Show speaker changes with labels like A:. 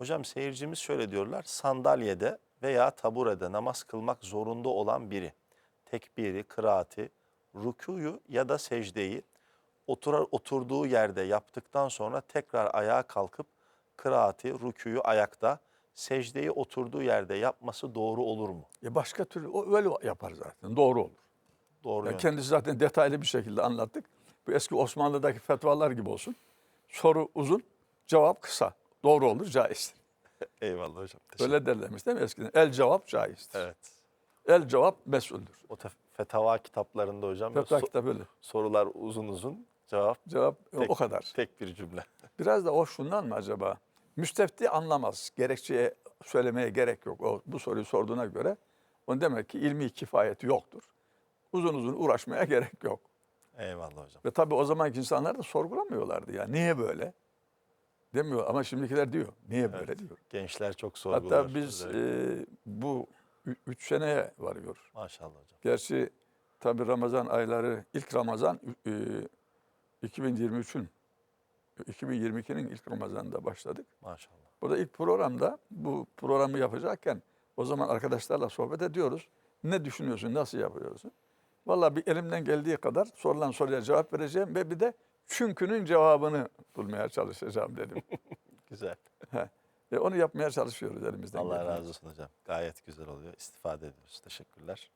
A: Hocam seyircimiz şöyle diyorlar. Sandalyede veya taburede namaz kılmak zorunda olan biri tekbiri, kıraati, rükûyu ya da secdeyi oturar, oturduğu yerde yaptıktan sonra tekrar ayağa kalkıp kıraati, rükûyu ayakta, secdeyi oturduğu yerde yapması doğru olur mu?
B: E başka türlü o öyle yapar zaten. Doğru olur.
A: Doğru
B: Yani kendisi zaten detaylı bir şekilde anlattık. Bu eski Osmanlı'daki fetvalar gibi olsun. Soru uzun, cevap kısa. Doğru olur, caizdir.
A: Eyvallah hocam. Teşekkür
B: Öyle derlermiş değil mi eskiden? El cevap caizdir.
A: Evet.
B: El cevap mesuldür.
A: O fetava kitaplarında hocam
B: Fetva
A: so-
B: kitabı öyle.
A: sorular uzun uzun, cevap
B: Cevap
A: tek,
B: o kadar.
A: tek bir cümle.
B: Biraz da o şundan mı acaba? Müstefti anlamaz. Gerekçeye söylemeye gerek yok. O bu soruyu sorduğuna göre onun demek ki ilmi kifayeti yoktur. Uzun uzun uğraşmaya gerek yok.
A: Eyvallah hocam.
B: Ve tabii o zamanki insanlar da sorgulamıyorlardı ya. Niye böyle? Demiyor ama şimdikiler diyor. Niye böyle diyor.
A: Gençler çok sorguluyor.
B: Hatta biz e, bu ü- üç seneye varıyor.
A: Maşallah hocam.
B: Gerçi tabii Ramazan ayları ilk Ramazan e, 2023'ün 2022'nin ilk Ramazan'ında başladık.
A: Maşallah.
B: Burada ilk programda bu programı yapacakken o zaman arkadaşlarla sohbet ediyoruz. Ne düşünüyorsun, nasıl yapıyorsun? Vallahi bir elimden geldiği kadar sorulan soruya cevap vereceğim ve bir de çünkünün cevabını bulmaya çalışacağım dedim.
A: Güzel.
B: ve onu yapmaya çalışıyoruz elimizden
A: Allah
B: geldiğince.
A: razı olsun hocam. Gayet güzel oluyor. İstifade ediyoruz. Teşekkürler.